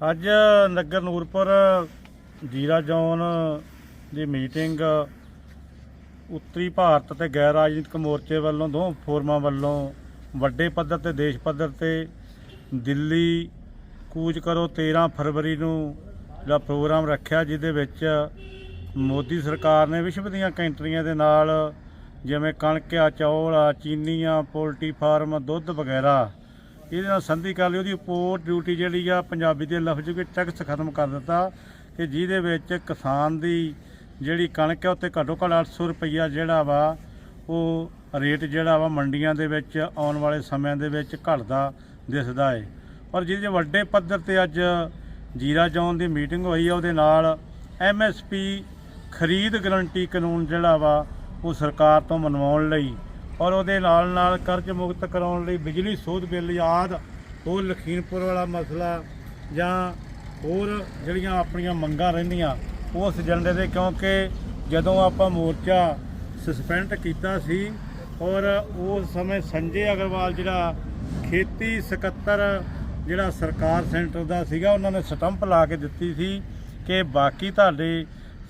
ਅੱਜ ਨਗਰ ਨੂਰਪੁਰ ਜੀਰਾ ਜ਼ੋਨ ਦੀ ਮੀਟਿੰਗ ਉੱਤਰੀ ਭਾਰਤ ਤੇ ਗੈਰ ਰਾਜਨੀਤਿਕ ਮੋਰਚੇ ਵੱਲੋਂ ਦੋ ਫੋਰਮਾਂ ਵੱਲੋਂ ਵੱਡੇ ਪੱਧਰ ਤੇ, ਦੇਸ਼ ਪੱਧਰ ਤੇ ਦਿੱਲੀ ਕੂਚ ਕਰੋ 13 ਫਰਵਰੀ ਨੂੰ ਜਿਹੜਾ ਪ੍ਰੋਗਰਾਮ ਰੱਖਿਆ, ਜਿਹਦੇ ਵਿੱਚ ਮੋਦੀ ਸਰਕਾਰ ਨੇ ਵਿਸ਼ਵ ਦੀਆਂ ਕੰਟਰੀਆਂ ਦੇ ਨਾਲ ਜਿਵੇਂ ਕਣਕ ਆ, ਚੌਲ ਆ, ਚੀਨੀ ਆ, ਪੋਲਟਰੀ ਫਾਰਮ, ਦੁੱਧ ਵਗੈਰਾ ਇਹਦੇ ਨਾਲ ਸੰਧੀ ਕਰ ਲਈ ਉਹਦੀ ਪੋਰਟ ਡਿਊਟੀ ਜਿਹੜੀ ਆ ਪੰਜਾਬੀ ਦੇ ਲਫ਼ਜ਼ ਵਿੱਚ ਟੈਕਸ ਖਤਮ ਕਰ ਦਿੱਤਾ ਕਿ ਜਿਹਦੇ ਵਿੱਚ ਕਿਸਾਨ ਦੀ ਜਿਹੜੀ ਕਣਕ ਹੈ ਉੱਤੇ ਘੱਟੋ ਘੱਟ 800 ਰੁਪਈਆ ਜਿਹੜਾ ਵਾ, ਉਹ ਰੇਟ ਜਿਹੜਾ ਵਾ ਮੰਡੀਆਂ ਦੇ ਵਿੱਚ ਆਉਣ ਵਾਲੇ ਸਮਿਆਂ ਦੇ ਵਿੱਚ ਘਟਦਾ ਦਿਸਦਾ ਹੈ ਪਰ ਜਿਹਦੇ ਵੱਡੇ ਪੱਧਰ ਤੇ ਅੱਜ ਜੀਰਾ ਜ਼ੋਨ ਦੀ ਮੀਟਿੰਗ ਹੋਈ ਆ, ਉਹਦੇ ਨਾਲ ਐਮਐਸਪੀ ਖਰੀਦ ਗਰੰਟੀ ਕਾਨੂੰਨ ਜਿਹੜਾ ਵਾ, ਉਹ ਸਰਕਾਰ ਤੋਂ ਮਨਵਾਉਣ ਲਈ ਔਰ ਉਹਦੇ ਨਾਲ ਨਾਲ ਕਰਜ਼ ਮੁਕਤ ਕਰਾਉਣ ਲਈ ਬਿਜਲੀ ਸੋਧ ਬਿੱਲ ਆਦ ਹੋਰ ਲਖੀਮਪੁਰ ਵਾਲਾ ਮਸਲਾ ਜਾਂ ਹੋਰ ਜਿਹੜੀਆਂ ਆਪਣੀਆਂ ਮੰਗਾਂ ਰਹਿੰਦੀਆਂ ਉਸ ਏਜੰਡੇ ਦੇ ਕਿਉਂਕਿ ਜਦੋਂ ਆਪਾਂ ਮੋਰਚਾ ਸਸਪੈਂਡ ਕੀਤਾ ਸੀ ਔਰ ਉਸ ਸਮੇਂ ਸੰਜੇ ਅਗਰਵਾਲ ਜਿਹੜਾ ਖੇਤੀ ਸਕੱਤਰ ਜਿਹੜਾ ਸਰਕਾਰ ਸੈਂਟਰ ਦਾ ਸੀਗਾ, ਉਹਨਾਂ ਨੇ ਸਟੰਪ ਲਾ ਕੇ ਦਿੱਤੀ ਸੀ ਕਿ ਬਾਕੀ ਤੁਹਾਡੇ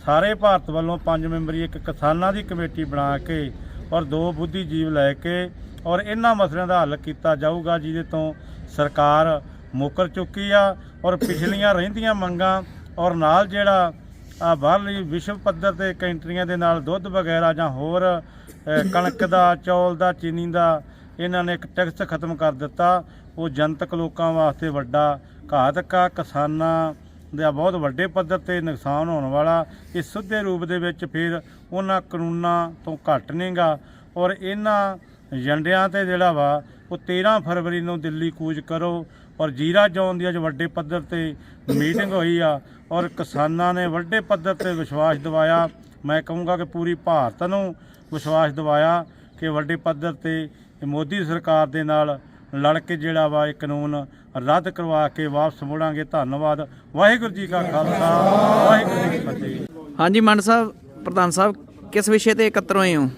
ਸਾਰੇ ਭਾਰਤ ਵੱਲੋਂ ਪੰਜ ਮੈਂਬਰੀ ਇੱਕ ਕਿਸਾਨਾਂ ਦੀ ਕਮੇਟੀ ਬਣਾ ਕੇ ਔਰ ਦੋ ਬੁੱਧੀਜੀਵ ਲੈ ਕੇ ਔਰ ਇਹਨਾਂ ਮਸਲਿਆਂ ਦਾ ਹੱਲ ਕੀਤਾ ਜਾਊਗਾ, ਜਿਹਦੇ ਤੋਂ ਸਰਕਾਰ ਮੁੱਕਰ ਚੁੱਕੀ ਆ ਔਰ ਪਿਛਲੀਆਂ ਰਹਿੰਦੀਆਂ ਮੰਗਾਂ ਔਰ ਨਾਲ ਜਿਹੜਾ ਆ ਬਾਹਰਲੀ ਵਿਸ਼ਵ ਪੱਧਰ ਤੇ ਕੰਟਰੀਆਂ ਦੇ ਨਾਲ ਦੁੱਧ ਵਗੈਰਾ ਜਾਂ ਹੋਰ ਕਣਕ ਦਾ, ਚੌਲ ਦਾ, ਚੀਨੀ ਦਾ ਇਹਨਾਂ ਨੇ ਇੱਕ ਟੈਕਸ ਖਤਮ ਕਰ ਦਿੱਤਾ। ਉਹ ਜਨਤਕ ਲੋਕਾਂ ਵਾਸਤੇ ਵੱਡਾ ਘਾਤਕ ਆ, ਕਿਸਾਨਾਂ ਦਾ ਬਹੁਤ ਵੱਡੇ ਪੱਧਰ ਤੇ ਨੁਕਸਾਨ ਹੋਣ ਵਾਲਾ, ਇਹ ਸਿੱਧੇ ਰੂਪ ਦੇ ਵਿੱਚ ਫਿਰ ਉਹਨਾਂ ਕਾਨੂੰਨਾਂ ਤੋਂ ਘੱਟ ਨਹੀਂਗਾ। ਔਰ ਇਹਨਾਂ ਏਜੰਡਿਆਂ ਤੇ ਜਿਹੜਾ ਵਾ, ਉਹ 13 ਫਰਵਰੀ ਨੂੰ ਦਿੱਲੀ ਕੂਚ ਕਰੋ। ਔਰ ਜੀਰਾ ਜ਼ੋਨ ਦੀ ਅੱਜ ਵੱਡੇ ਪੱਧਰ ਤੇ ਮੀਟਿੰਗ ਹੋਈ ਆ। ਔਰ ਕਿਸਾਨਾਂ ਨੇ ਵੱਡੇ ਪੱਧਰ ਤੇ ਵਿਸ਼ਵਾਸ ਦਿਵਾਇਆ। ਮੈਂ ਕਹੂੰਗਾ ਕਿ ਪੂਰੀ ਭਾਰਤ ਨੂੰ ਵਿਸ਼ਵਾਸ ਦਿਵਾਇਆ ਕਿ ਵੱਡੇ ਪੱਧਰ ਤੇ ਮੋਦੀ ਸਰਕਾਰ ਦੇ ਨਾਲ ਲੜ ਕੇ ਜਿਹੜਾ ਵਾ ਇਹ ਕਾਨੂੰਨ ਰੱਦ ਕਰਵਾ ਕੇ ਵਾਪਸ ਮੁੜਾਂਗੇ। ਧੰਨਵਾਦ। ਵਾਹਿਗੁਰੂ ਜੀ ਕਾ ਖਾਲਸਾ। ਵਾਹਿਗੁਰੂ ਜੀ ਕੀ ਫਤਿਹ। ਹਾਂਜੀ ਮੰਡ ਸਾਹਿਬ ਪ੍ਰਧਾਨ ਸਾਹਿਬ ਕਿਸ ਵਿਸ਼ੇ ਤੇ ਇਕੱਤਰ ਹੋਏ ਹੋ?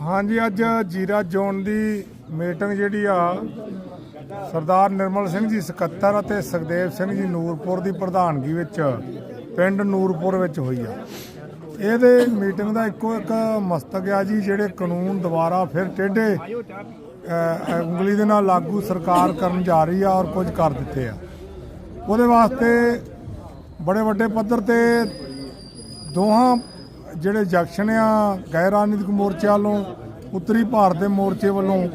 ਹਾਂਜੀ ਅੱਜ ਜੀਰਾ ਜ਼ੋਨ ਦੀ ਮੀਟਿੰਗ ਜਿਹੜੀ ਆ ਸਰਦਾਰ ਨਿਰਮਲ ਸਿੰਘ ਜੀ ਸਕੱਤਰ ਅਤੇ ਸੁਖਦੇਵ ਸਿੰਘ ਜੀ ਨੂਰਪੁਰ ਦੀ ਪ੍ਰਧਾਨਗੀ ਵਿੱਚ ਪਿੰਡ ਨੂਰਪੁਰ ਵਿੱਚ ਹੋਈ ਆ। ਇਹਦੇ ਮੀਟਿੰਗ ਦਾ ਇੱਕੋ ਇੱਕ ਮਸਤਕ ਆ ਜੀ, ਜਿਹੜੇ ਕਾਨੂੰਨ ਦੁਬਾਰਾ ਫਿਰ ਟੇਢੇ ਉਂਗਲੀ ਦੇ ਨਾਲ ਲਾਗੂ ਸਰਕਾਰ ਕਰਨ ਜਾ ਰਹੀ ਆ ਔਰ ਕੁਝ ਕਰ ਦਿੱਤੇ ਆ। ਉਹਦੇ ਵਾਸਤੇ ਬੜੇ ਵੱਡੇ ਪੱਧਰ ਤੇ ਦੋਹਾਂ ਜਿਹੜੇ ਜੰਕਸ਼ਨ ਆ, ਗੈਰ ਰਾਜਨੀਤਿਕ ਮੋਰਚੇ ਵੱਲੋਂ, ਉੱਤਰੀ ਭਾਰਤ ਦੇ ਮੋਰਚੇ ਵੱਲੋਂ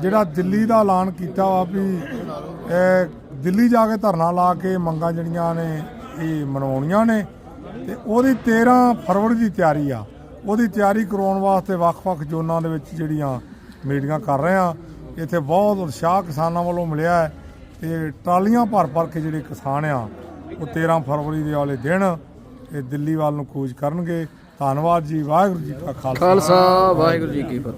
ਜਿਹੜਾ ਦਿੱਲੀ ਦਾ ਐਲਾਨ ਕੀਤਾ ਵਾ ਵੀ ਦਿੱਲੀ ਜਾ ਕੇ ਧਰਨਾ ਲਾ ਕੇ ਮੰਗਾਂ ਜਿਹੜੀਆਂ ਨੇ, ਇਹ ਮਨਾਉਣੀਆਂ ਨੇ ਤੇ ਉਹਦੀ 13 ਫਰਵਰੀ ਦੀ ਤਿਆਰੀ ਆ। ਉਹਦੀ ਤਿਆਰੀ ਕਰਾਉਣ ਵਾਸਤੇ ਵੱਖ-ਵੱਖ ਜ਼ੋਨਾਂ ਦੇ ਵਿੱਚ ਜਿਹੜੀਆਂ ਮੀਟਿੰਗਾਂ ਕਰ ਰਹੇ ਆ। ਇੱਥੇ ਬਹੁਤ ਉਤਸ਼ਾਹ ਕਿਸਾਨਾਂ ਵੱਲੋਂ ਮਿਲਿਆ ਹੈ ਤੇ ਟਰਾਲੀਆਂ ਭਰ-ਭਰ ਕੇ ਜਿਹੜੇ ਕਿਸਾਨ ਆ, ਉਹ 13 ਫਰਵਰੀ ਦੇ ਵਾਲੇ ਦਿਨ ਇਹ ਦਿੱਲੀ ਵੱਲ ਨੂੰ ਕੂਚ ਕਰਨਗੇ। ਧੰਨਵਾਦ ਜੀ, ਵਾਹਿਗੁਰੂ ਜੀ ਕਾ ਖਾਲਸਾ। ਖਾਲਸਾ, ਵਾਹਿਗੁਰੂ ਜੀ ਕੀ ਫਤਿਹ।